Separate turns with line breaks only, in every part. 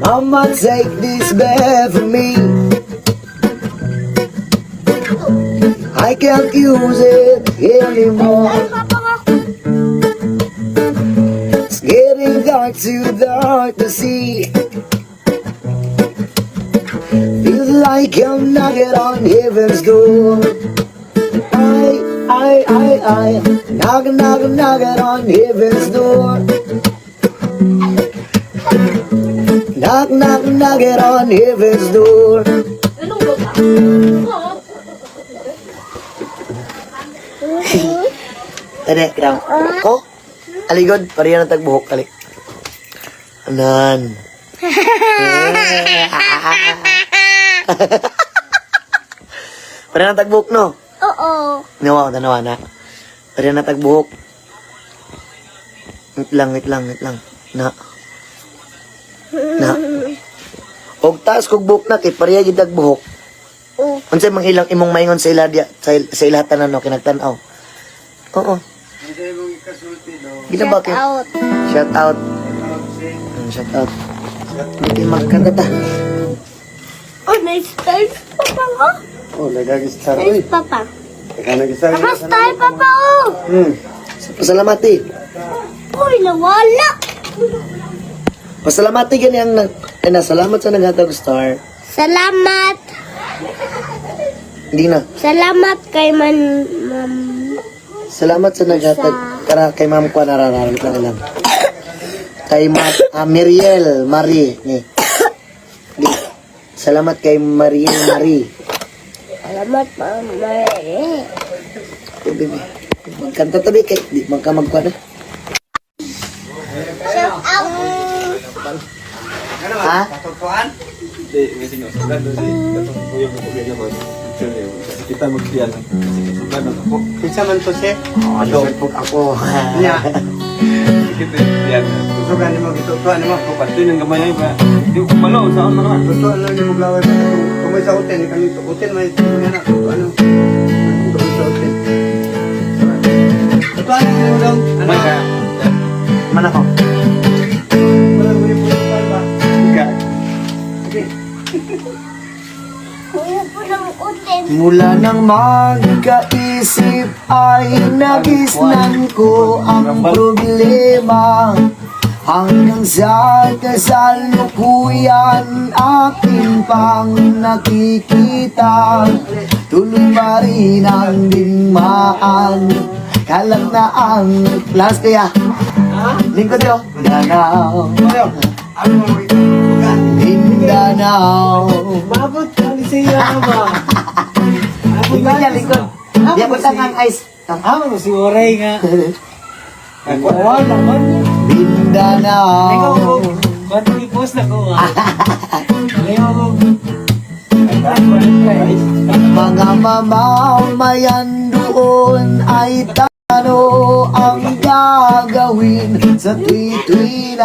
Mama, take this bed for me. I can't use it anymore. It's getting dark, too dark to see. Feels like I'm knocking on heaven's door. I, I, I, knock, knock, knocking on heaven's door. Knock, knock, knock it on heaven's door. Tadi, kira Ko? Aligod, pariyan ang tagbuhok, kali. Anan. pariyan ang tagbuhok, no?
Oo.
Nawa, tanawa na. Pariyan ang tagbuhok. Wait lang, wait lang, wait lang. Na. Na. Og taas kog buhok na kay pareha gid ang buhok.
Oo.
Unsay mang ilang imong maingon sa ila dia sa, sa ila tanan no kinagtan-aw. Oo. Gila ba
Shout
kay
out.
shout out. Mm, shout out. Hindi magkanta ta.
Oh, nice style pa pa ko.
Oh, nagag-star
Nice
oy. Nag-star.
Naka-style pa pa oh.
Hmm.
Pasalamati.
Uy, nawala.
Pasalamati gani ang nag eh, na, salamat sa naghatag star.
Salamat.
Hindi na.
Salamat kay man ma'am.
Salamat sa naghatag kara kay ma'am ko narararat lang lang. Kay Ma ah, Miriel Marie ni. Di. Salamat kay Mariel Marie.
Salamat ma'am. Mary.
Eh, baby. Magkanta tabi kay di magka magkuha na.
Shout out.
Ha?
Hindi, kasi nga, sugan doon si Katong Kuya mo kuya naman. Actually, Kasi kita. Kasi sugan ako po. Kinsa man to siya?
Oh, notebook ako.
Niya. Kita yan. Sugan ni mo, ito tuwa ni mo. Kapatid ng gamay ba? Hindi ko kumalo, saan na nga. Tuwa lang ni mo gawin. Kung may sa hotel, kami to hotel, may tuwa na. Tuwa na. Kung sa hotel. Tuwa na mo daw. Ano?
Man ako. Mula nang magkaisip ay nagisnan ko ang problema. Hanggang sa kasalukuyan akin pang nakikita. Tuloy pa rin ang digmaan Kalang na ang last kaya Lingkod yun. Mindanao.
Ano mo ito?
Mindanao.
Mabot ka ni siya ba?
Lingkod yan, lingkod Di ako tangang ice
Ah, si Oray nga. Wala naman.
Mindanao
Ba't i-post na ko ah? Ayaw ko.
Mga mamamayan doon ay tano ang gagawin sa tuwi-tuwi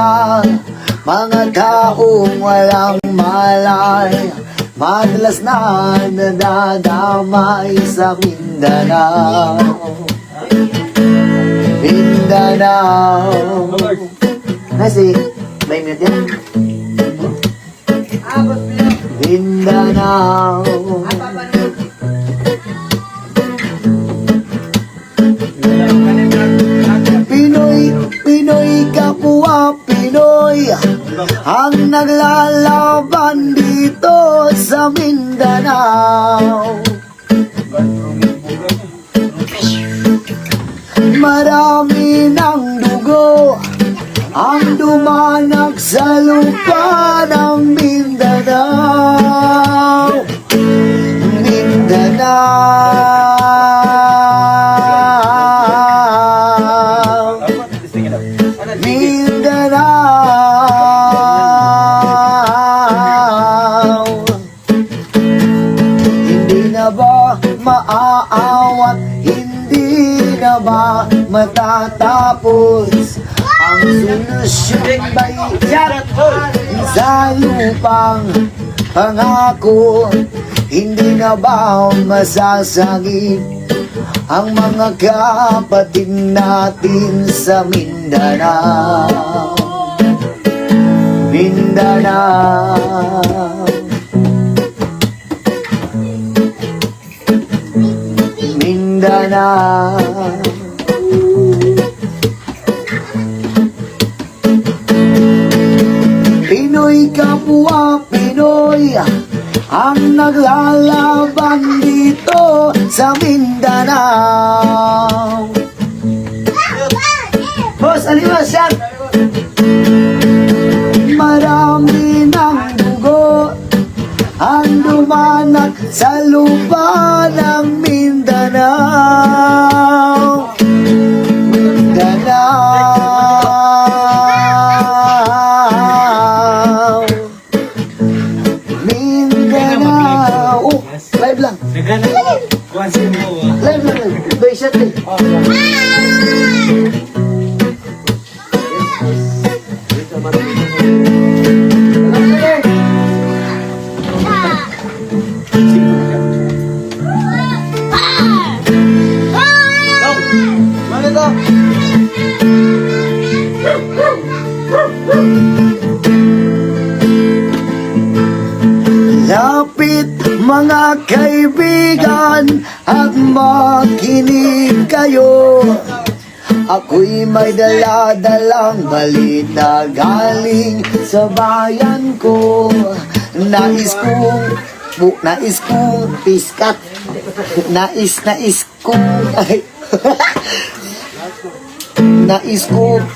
Mga taong walang malay Madalas na nadadamay sa Mindanao. Mindanao. Nasi, may mute yan? Mindanao. Pinoy, Pinoy kapwa Pinoy Ang naglalaban dito sa Mindanao. Marami ng dugo Ang dumanag sa lupa ng Mindanao na ba maaawat? Hindi na ba matatapos Ang solusyon ba'y dyan Sa lupang pangako? Hindi na ba masasagip ang mga kapatid natin sa Mindanao? Mindanao Mindanao Pinoy kapwa Pinoy ang naglalaban dito sa Mindanao. Boss, aliwas yan! Marami ng dugo ang dumanak sa lupa ng Mindanao. Mindanao. Mindanao. Oh, live lang.
Ah.
Live lang. live. Bay shot eh. At makinig kayo. Ako'y may dala-dalang balita galing sa bayan ko. Nais kong, bu, nais kong piskat. Nais, nais kong, ay. Nais kong,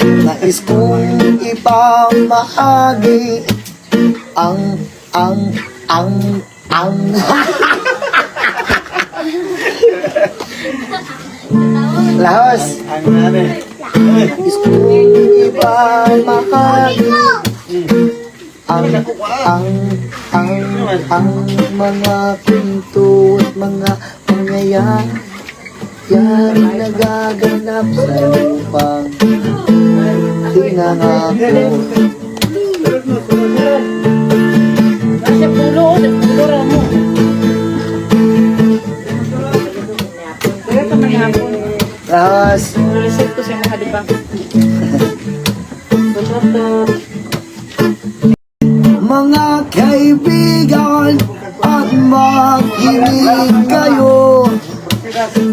nais kong ipamahagi. Ang ang ang ang Lahos
Ang nane.
Isko iba mahagi ang ang ang ang mga pinto at mga pangyayari nagaganap sa lupang tinangako
Sa pulo, sa pulo mo. Kaya ka may hapon.
Lahos
Reset ko sa mga diba?
Mga kaibigan at makinig kayo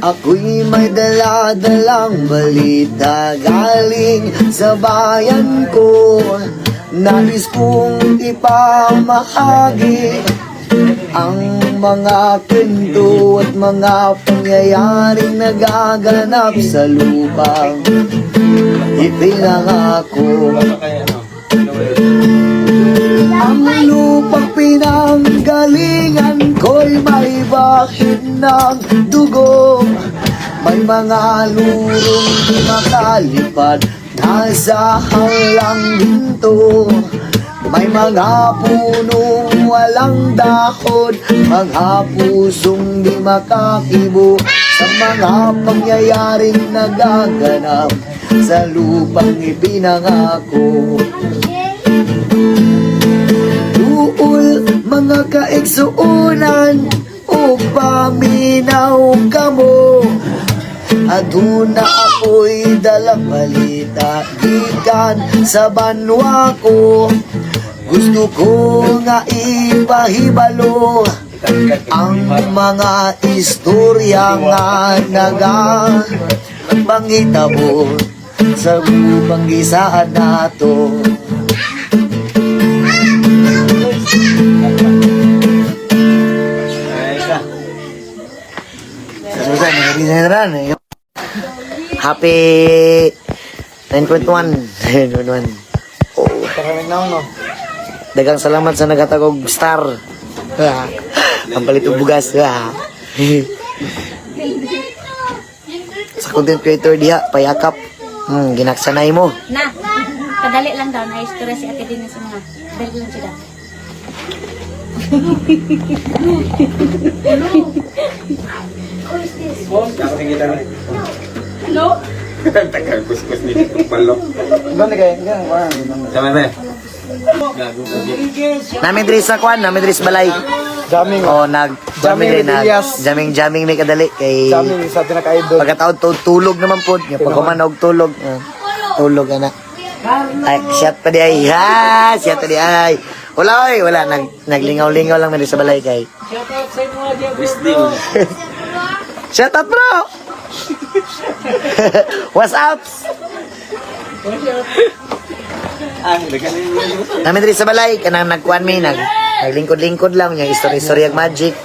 Ako'y may dala-dalang balita galing sa bayan ko Nais kong ipamahagi ang mga kwento at mga pangyayaring nagaganap sa lupang ipinangako. Ang lupang pinanggalingan ko'y may bakit ng dugo. May mga lurong di makalipad. Nasa hanglang ginto May mga punong walang dahon. Mga pusong di makakibo. Sa mga pangyayaring nagaganap Sa lupang ipinangako. Tuol mga kaigsuunan o paminaw kamo Aduna ako'y dalang balita Ikan sa banwa ko Gusto ko nga ipahibalo Ang mga istorya nga naga Pangitabo sa bubang gisaan nato. Happy 9.1. 9.1. Oh,
Karaming na no.
Dagang salamat sa nagatagog star. Ang palit bugas. Sa content creator diha, payakap. Hmm, ginaksanay mo.
Na, kadali lang daw na istorya si Ate Dina sa mga dali lang.
Dapat kita na.
Hello?
Tagal kuskus ni Palok.
Doon kay,
Sama ba? Gago ka.
Namin diri sa kwan, namin diri sa balay.
Jamming.
Oh, nag
Jamming with
nag jamming jamming may kadali kay
Jamming sa pinaka-idol.
pagkataon to tulog naman po nga pag kumanog tulog ah, tulog ana ay shot pa di ay ha shot pa di ay wala oy wala nag naglingaw-lingaw lang man sa balay kay
Wisdom.
Shout out bro What's up
na yun.
Namin diri sa balay kanang nagkuan mi nag naglingkod-lingkod lang nya istorya-istorya magic.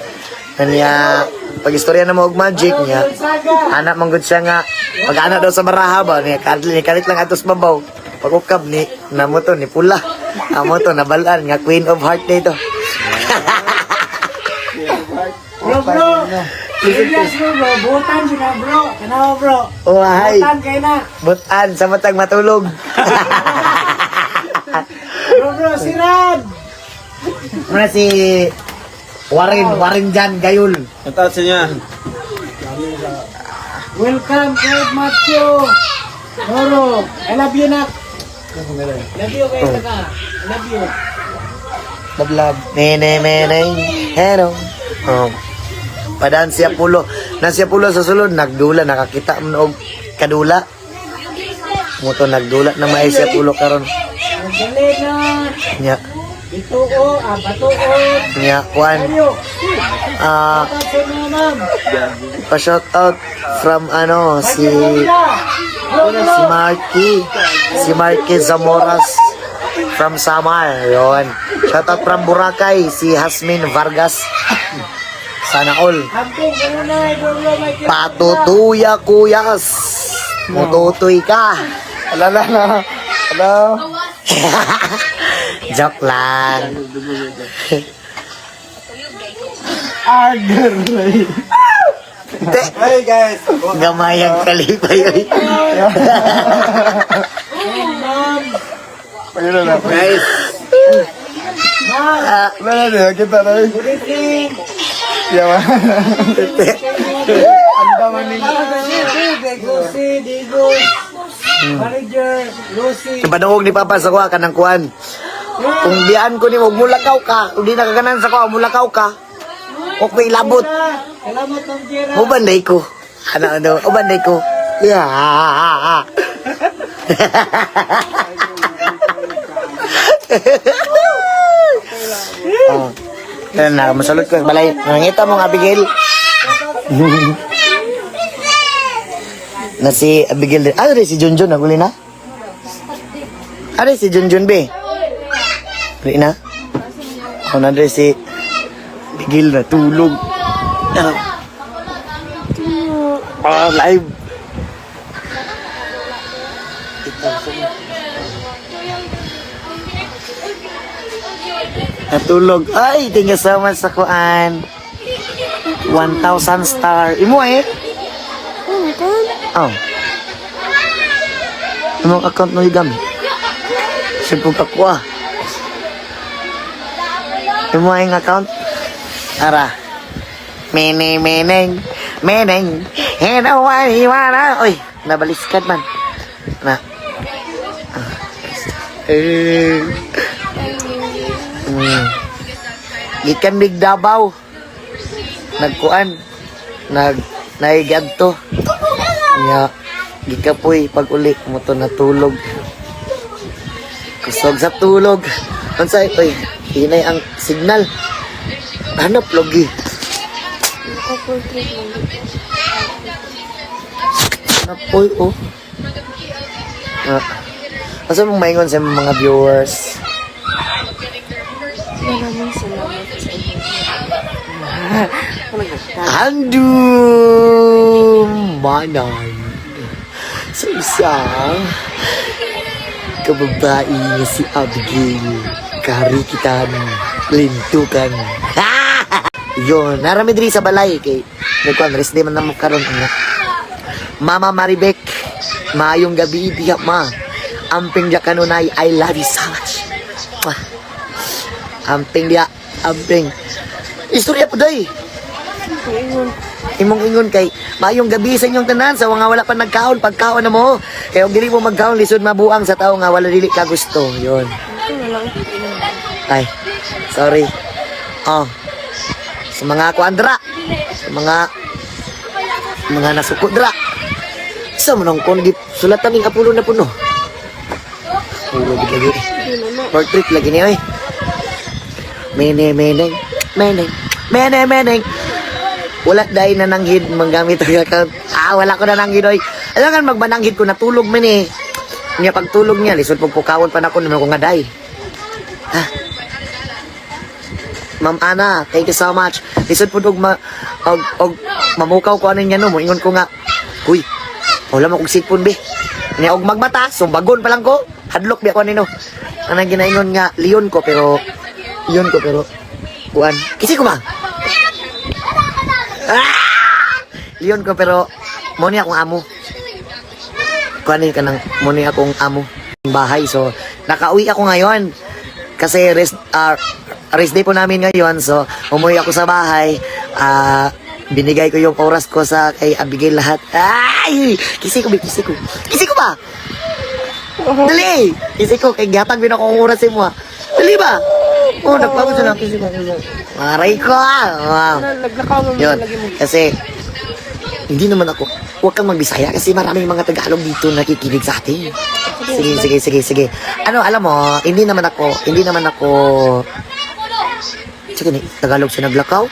Kanya pag istorya na mo og magic niya. Anak man gud siya nga pag anak daw sa baraha ba niya kadli ni kalit lang atos babaw. Pag ukab ni namo to ni pula. Amo to nabalaan nga queen of heart dito.
Bro, bro. Serious bro, bro. Butan sila bro. Kanawa bro.
Oh hay.
Butan kayo na.
Butan sa matag matulog.
Bro, bro, sirad.
Muna si Warin, Warin Jan Gayul.
Out sa inyo.
Welcome, Craig Matthew. Noro, I love you, nak. Love you, kayo ka. Love you.
Bablab. Mene, mene, hello. Oh. Padaan siya pulo. Na siya pulo sa sulod, nagdula, nakakita mo og kadula. Mo to nagdula na may siya pulo karon.
Ang galing na.
Nya,
Ito ko, ah,
nya, kwan. Ah, pa shout out from ano, si si Marky. Si Marky Zamoras from Samar. Yon. Shout out from Boracay, si Hasmin Vargas. Sana all.
Kira-
Patutuya kuyas. Mututoy ka.
Ala na na. Hello.
Joke lang.
Arger.
Te,
Hey guys.
gamay ang kalipay.
Ma'am.
Ayun na Guys.
Ah,
Wala na, kita na. Good evening. Yawa.
te.
Andaman ni Lucy, Digos, Manager, Lucy.
Panuog ni Papa sa kuha ka ng kuhan. Kung diyan ko ni mo, mulakaw ka. Kung di nakaganan sa kuha, mulakaw ka. O may labot.
Salamat, Ma'am Jera.
Ubanday ko. Ano, ano, ubanday ko. Yeah. oh. Yan na, masalot ko. Balay, nangita mo nga, Abigail. na si Abigail. Ah, rin si Junjun, naguli na? Ah, si Junjun, be. Rin na? Ako na rin si Abigail na tulog. Ah. Live. Natulog. Ay, you so much sa kuan. 1,000 star. Imo eh? Oh. Imong account mo gamit. Siyempre kakuha. Imo ang account? Ara. Meneng, meneng, meneng. Hinawa, hiwana. Uy, nabaliskad man. Na. Ah. Eh. Mm. Gikan big Davao. Nagkuan. Nag naigad Nya gikapoy pag uli mo to natulog. Kusog sa tulog. Unsay oy, hinay ang signal. Hanap logi. Napoy oh. Ah. Asa mong maingon sa mga viewers?
Maraming salamat sa inyo.
Andum Manan sa isang kababae na si Abigail Karikitan Lintukan Yun, narami diri sa balay kay Nagkuhan, rest day man na karon ano. Mama Maribek Maayong gabi diha ma Amping dia kanunay I love you so much. Amping dia Amping Istorya po day imong ingon kay mayong gabi sa inyong tanan sa mga wala pa nagkaon pagkaon na mo. Kay og dili mo magkaon lisod mabuang sa tao nga wala dili ka gusto. Yon ay sorry. Oh sa mga kuandra, sa mga mga nasukudra. Sa manong kon di sulatan ning apulo na puno. Apulo gid lagi. Portrait lagi ni oy. Mene meneng, meneng, mene meneng. Wala dahil na nanghid manggamit ang account. Ah, wala ko na nanghid oy. Alam nga magbananghid ko natulog man eh. Niya pagtulog niya, lisod pag pukawon pa na ako naman ko nga day. Ah. Ma'am Ana, thank you so much. Lisod po og ma og, og mamukaw ko ano niya no, moingon ko nga. Uy, wala mo kong sipon be. Niya og magmata, sumbagon pa lang ko. Hadlok bi ako nino. Anang ginaingon nga leon ko pero leon ko pero kuan. Kisi ko ba? Ah! Leon ko pero mo ni akong amo. Kuanin ka ng mo ni akong amo bahay. So, nakauwi ako ngayon. Kasi rest, ah, rest day po namin ngayon. So, umuwi ako sa bahay. Ah, binigay ko yung oras ko sa kay Abigail lahat. Ay! Kisi ko, kisi ko. Kisi ko ba? Dali! Kisi ko, kay gatag bin ako ang oras mo. ah. Dali ba? Oh, nagpapos na kisi ko. Aray ko ah! Wow.
Naglakaw mo
Yun. Kasi, hindi naman ako, huwag kang magbisaya kasi maraming mga Tagalog dito nakikinig sa atin. Sige, sige, sige, sige. Ano, alam mo, hindi naman ako, hindi naman ako, sige Tagalog siya naglakaw?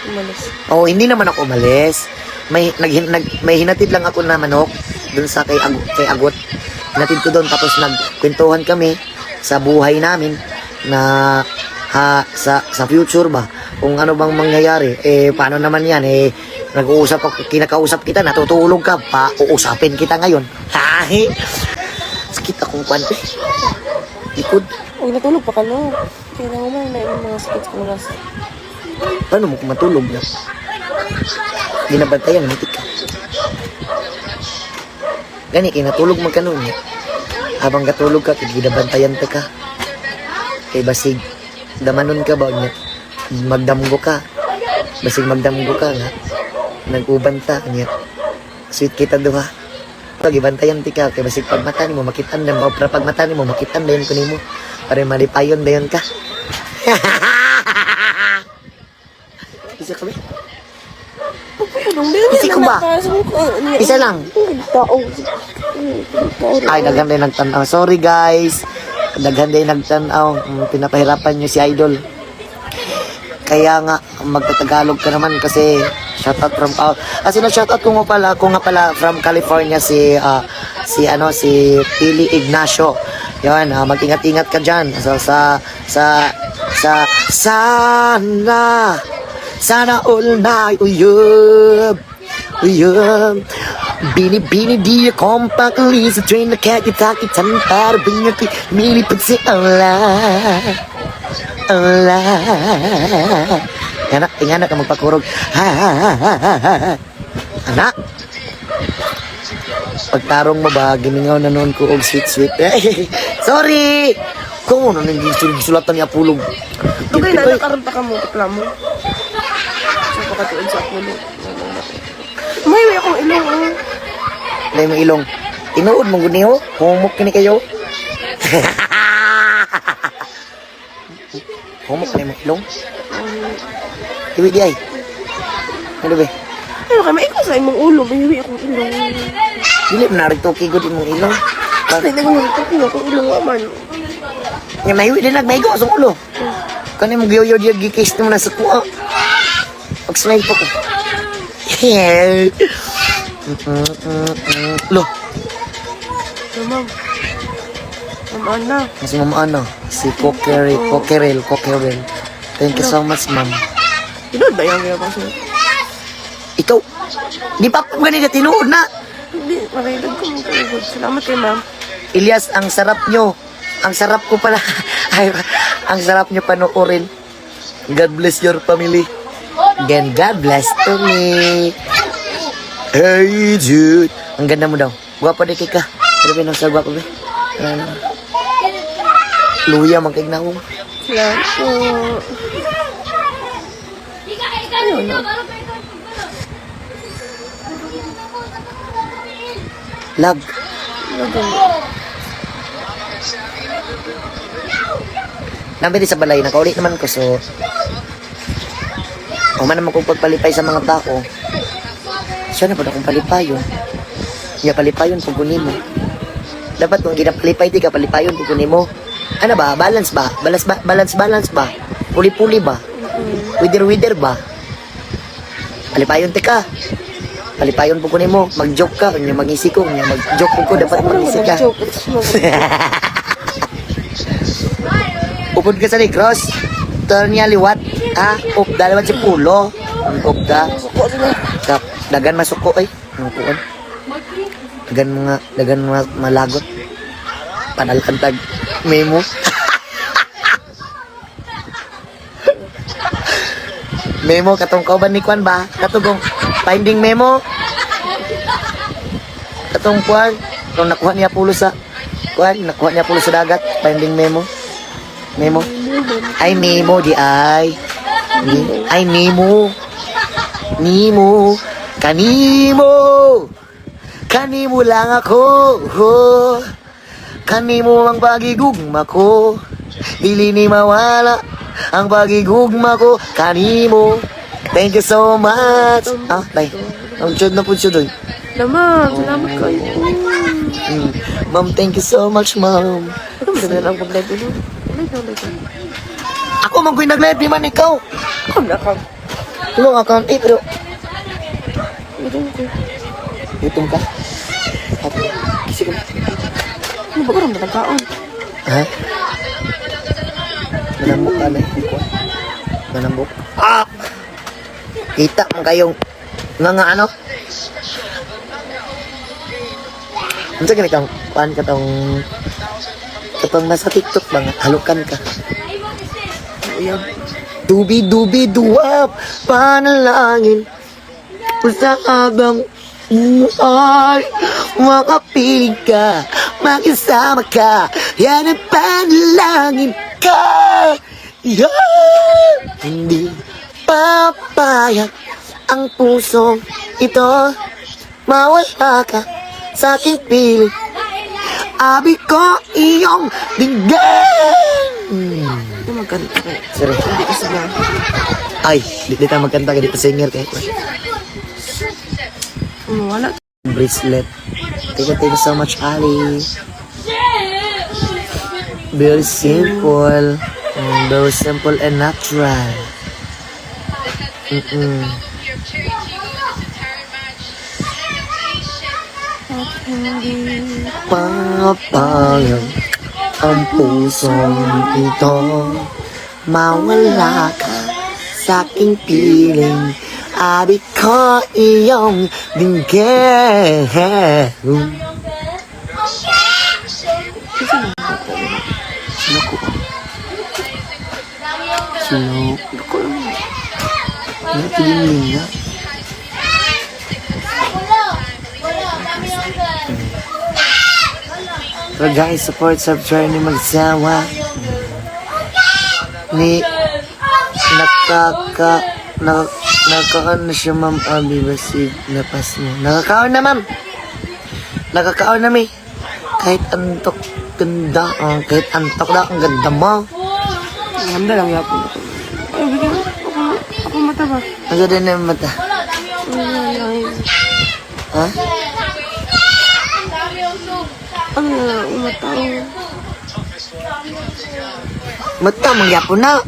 Umalis.
Oo, hindi naman ako umalis. May, nag, nag, may hinatid lang ako na manok dun sa kay, Ag, kay Agot. Hinatid ko doon tapos nagkwentuhan kami sa buhay namin na ha, sa, sa future ba? Kung ano bang mangyayari eh paano naman yan? Eh nag-uusap ako kinakausap kita natutulog ka pa uusapin kita ngayon. Hahi! Sakit akong kwan. Likod
Huwag natulog pa ka, no? Kailangan mo na yung mga sakit sa oras.
paano mo kung matulog na ginabantayan mitik ka. Gani kinatulog man ka nun eh. habang katulog ka kay ginabantayan ta ka kay basig damanon ka ba niya magdamgo ka basig magdamgo ka nga nag-uban ta niya sweet kita duha pag ibantayan ti ka kay basig pag mata ni mo makitan na mo para pag mata ni mo makitan dayon ko nimo para malipayon dayon ka Isa kami? Kasi ko ba? Isa lang. Ay, daghan din nagtanaw. Sorry guys. Daghan din nagtanaw. Mm, Pinapahirapan nyo si Idol. Kaya nga, magtatagalog ka naman kasi shoutout from out. Kasi na shoutout ko nga pala, ko nga pala from California si ah, si ano si Pili Ignacio. Yan, ah, mag-ingat-ingat ka diyan. So, sa sa sa sana sana all na uyab uyab Bini bini dia kompak lisa train na kaya kita kita para binyak milipad si Allah Allah Anak, tingnan ka magpakurog ha, ha, ha, ha, ha, ha. Anak Pagtarong mo ba, gimingaw na noon ko og sweet sweet Eh, Sorry! Kung ano nang gisulatan ni Apulog
Okay na, nakaroon pa ka mo, reklamo. Sa pakatuon sa pulo. May may akong ilong, oh.
Dahil mo ilong. Tinuod mong guniho. Humok kini kayo. Humok na mo ilong. Iwi di ay. Ano ba?
Ano ka, may ikaw sa imong ulo, may akong ilong.
Dili mo narito kigod imong ilong.
Ay, nagmulito ko, akong ilong naman.
Nga mahiwi din nagmaigo sa ulo. Kani mo giyoyo diya gikis mo na sa kuha. Pag smile pa ko. Yeah. Lo,
Ma'am. Ma'am Ana.
mas mamaano. Si Kokerel, Kokerel, Kokerel. Thank you so much, ma'am.
Pinod ba yung ginagawa sa'yo?
Ikaw, di pa po ganito tinuod na.
Hindi, makilag ko kalagod. Salamat kay ma'am.
Ilyas, ang sarap nyo. Ang sarap ko pala. Ay, ang sarap nyo panoorin. God bless your family. Again, God bless to me. Hey, dude. Ang ganda mo daw. Gwapo di kay ka. Ano ba sa gwapo ba? Ano? Luya, magkigna ko.
Salamat po.
Lag. Nabi di sa balay, nakaulit naman ko, so... Human naman kong pagpalipay sa mga tao. Siya na po akong palipayon. Nga palipayon kung kunin mo. Dapat kung ginapalipay di ka palipayon kung kunin mo. Ano ba? Balance ba? Balance ba? Balance balance ba? Puli-puli ba? Wither-wither ba? Palipayon te ka. Palipayon po kunin mo. Mag-joke ka. Kanya mag-isi ko. Kanya mag-joke ko. Dapat mag-isi ka. Upod ka sa cross. Turn niya liwat. Ha? Up. Dalawan si pulo. Up ka. Kap. Dagan masuko ay. Puon. Dagan mga, dagan mga malagot. Panalkan tag memo. memo katong kauban ni Kwan ba? Katugong finding memo. Katong Kwan. Kung nakuha niya pulo sa Kwan, nakuha niya pulo sa dagat. Finding memo. Memo. Ay, Nemo, di ay. Ay, Nemo. Nemo. Kanimo. Kanimo lang ako. Oh. Kanimo ang pagigugma ko. Dili ni mawala ang pagigugma ko. Kanimo. Thank you so much. Ah, tay. Ang chod na po siya doon.
Naman, salamat kayo.
Mm. Ma'am, thank you so much, ma'am.
Ano ba na lang pag-live mo? Live na.
Ako man ko'y nag-live, di man ikaw.
Ako na ka.
Tulong account eh, pero gutom ka. At, kisi ko.
Ano ba karoon na nagkaon?
Ha? Manambok ka na hindi ko. Manambok. Ah! Kita mo kayong nga ano? Ano sa ganitong paan ka tong katong nasa TikTok ba nga halukan ka? Ayan. Dubi dubi duwap panalangin. Sa habang buhay makapiling ka makisama ka. Yan ang panalangin ka. Yan! Hindi papayag ang pusong ito. Mawala ka sa aking piling. Abi ko iyong dinggin
Ito magkanta kayo.
Sorry.
Ko sila.
Ay, di, di tayo magkanta ka dito singer kay
Ano, wala.
bracelet. Thank you, thank you so much, Ali. Very simple. Mm, very simple and natural. Mm-mm. Papayag ang pusong ito Mawala ka sa aking piling Abi ko iyong dinggin ko? Sino? Ano tiling niya? So guys, support subscribe ni magsawa. Ni nakaka na, nakakaon na siya ma'am Abi Basig napas mo. Nakakaon na ma'am. Nakakaon na mi. Kahit antok ganda, oh, kahit antok na ang ganda mo.
Handa lang yapon ako. Ay, bigyan. Ako, ako mata ba?
Ang ganda na yung mata. Ha?
Ano na, ko.
Mata, mangyapon na.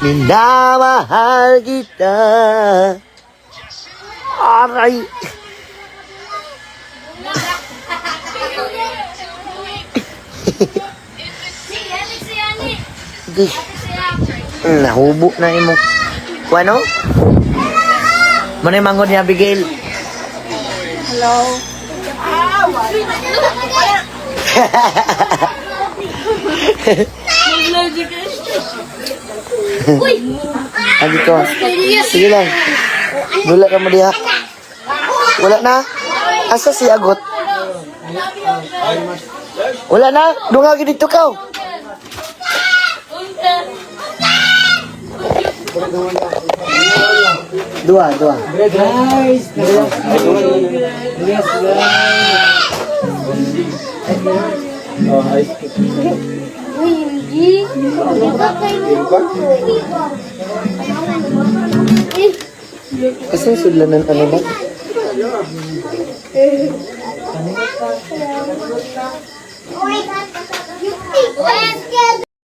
Minamahal kita. Aray. Nahubo na imo. Ano? Mana yung mangon ni Abigail?
Hello?
Lagi ko. Sige lang. Wala ka mo diha. Wala na. Asa si Agot? Wala na. Dungagi dito ka. Dua, dua.
Guys, guys.
Oh, ay.
Eh,
Kasi sudlan ng ano na?
Oh my God.